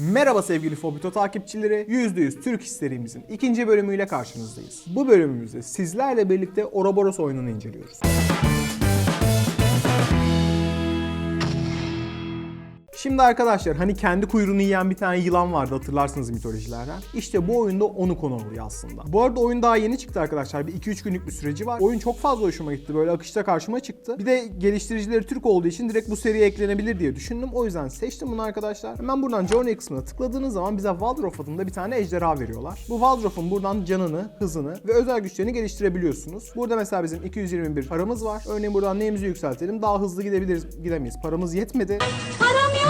Merhaba sevgili Fobito takipçileri. %100 Türk serimizin ikinci bölümüyle karşınızdayız. Bu bölümümüzde sizlerle birlikte Ouroboros oyununu inceliyoruz. Şimdi arkadaşlar hani kendi kuyruğunu yiyen bir tane yılan vardı hatırlarsınız mitolojilerden. İşte bu oyunda onu konu alıyor aslında. Bu arada oyun daha yeni çıktı arkadaşlar. Bir 2-3 günlük bir süreci var. Oyun çok fazla hoşuma gitti. Böyle akışta karşıma çıktı. Bir de geliştiricileri Türk olduğu için direkt bu seriye eklenebilir diye düşündüm. O yüzden seçtim bunu arkadaşlar. Hemen buradan Journey kısmına tıkladığınız zaman bize Waldorf adında bir tane ejderha veriyorlar. Bu Waldorf'un buradan canını, hızını ve özel güçlerini geliştirebiliyorsunuz. Burada mesela bizim 221 paramız var. Örneğin buradan neyimizi yükseltelim. Daha hızlı gidebiliriz, gidemeyiz. Paramız yetmedi. Param yok.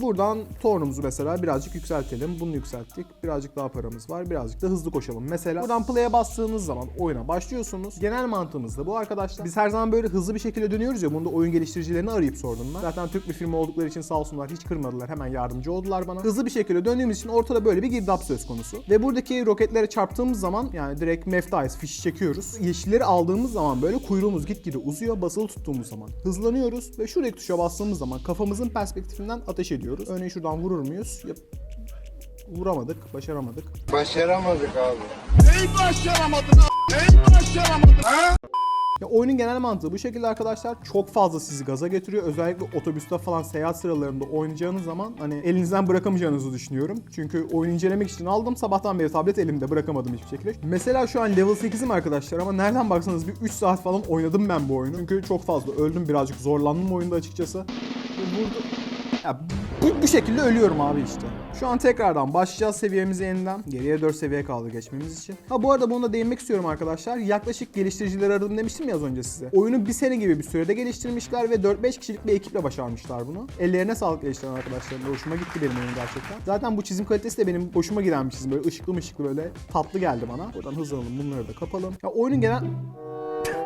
Buradan tornumuzu mesela birazcık yükseltelim. Bunu yükselttik. Birazcık daha paramız var. Birazcık da hızlı koşalım. Mesela buradan play'e bastığınız zaman oyuna başlıyorsunuz. Genel mantığımız da bu arkadaşlar. Biz her zaman böyle hızlı bir şekilde dönüyoruz ya. Bunu da oyun geliştiricilerini arayıp sordum ben. Zaten Türk bir firma oldukları için sağ olsunlar hiç kırmadılar. Hemen yardımcı oldular bana. Hızlı bir şekilde döndüğümüz için ortada böyle bir girdap söz konusu. Ve buradaki roketlere çarptığımız zaman yani direkt Meftais fişi çekiyoruz. Yeşilleri aldığımız zaman böyle kuyruğumuz gitgide uzuyor. Basılı tuttuğumuz zaman hızlanıyoruz ve şuradaki tuşa bastığımız zaman kafamızın perspektifinden ateş ediyoruz. Örneğin şuradan vurur muyuz? Yap. Vuramadık, başaramadık. Başaramadık abi. Ya oyunun genel mantığı bu şekilde arkadaşlar. Çok fazla sizi gaza getiriyor. Özellikle otobüste falan seyahat sıralarında oynayacağınız zaman hani elinizden bırakamayacağınızı düşünüyorum. Çünkü oyunu incelemek için aldım. Sabahtan beri tablet elimde bırakamadım hiçbir şekilde. Mesela şu an level 8'im arkadaşlar ama nereden baksanız bir 3 saat falan oynadım ben bu oyunu. Çünkü çok fazla öldüm birazcık zorlandım oyunda açıkçası. Vurdu. Ya bu, bu şekilde ölüyorum abi işte. Şu an tekrardan başlayacağız seviyemize yeniden. Geriye 4 seviye kaldı geçmemiz için. Ha bu arada bunu da değinmek istiyorum arkadaşlar. Yaklaşık geliştiricileri aradım demiştim ya az önce size. Oyunu bir sene gibi bir sürede geliştirmişler ve 4-5 kişilik bir ekiple başarmışlar bunu. Ellerine sağlık geliştiren arkadaşlarım. Hoşuma gitti benim oyun gerçekten. Zaten bu çizim kalitesi de benim hoşuma giden bir çizim. Böyle ışıklı mışıklı böyle tatlı geldi bana. Buradan hızlanalım bunları da kapalım. Ya oyunun genel...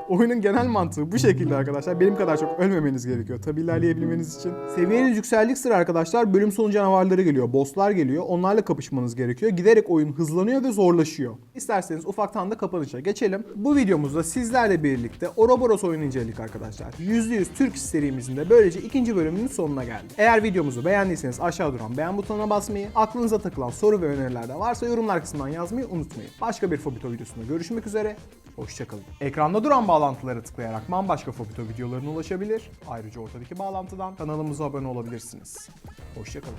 Oyunun genel mantığı bu şekilde arkadaşlar. Benim kadar çok ölmemeniz gerekiyor. Tabi ilerleyebilmeniz için. Seviyeniz yükseldikçe sıra arkadaşlar bölüm sonu canavarları geliyor. Bosslar geliyor. Onlarla kapışmanız gerekiyor. Giderek oyun hızlanıyor ve zorlaşıyor. İsterseniz ufaktan da kapanışa geçelim. Bu videomuzda sizlerle birlikte Ouroboros oyunu inceledik arkadaşlar. %100 Türk serimizin de böylece ikinci bölümünün sonuna geldik. Eğer videomuzu beğendiyseniz aşağı duran beğen butonuna basmayı, aklınıza takılan soru ve öneriler de varsa yorumlar kısmından yazmayı unutmayın. Başka bir Fobito videosunda görüşmek üzere. Hoşçakalın. Ekranda duran bağlantılara tıklayarak bambaşka Fobito videolarına ulaşabilir. Ayrıca ortadaki bağlantıdan kanalımıza abone olabilirsiniz. Hoşçakalın.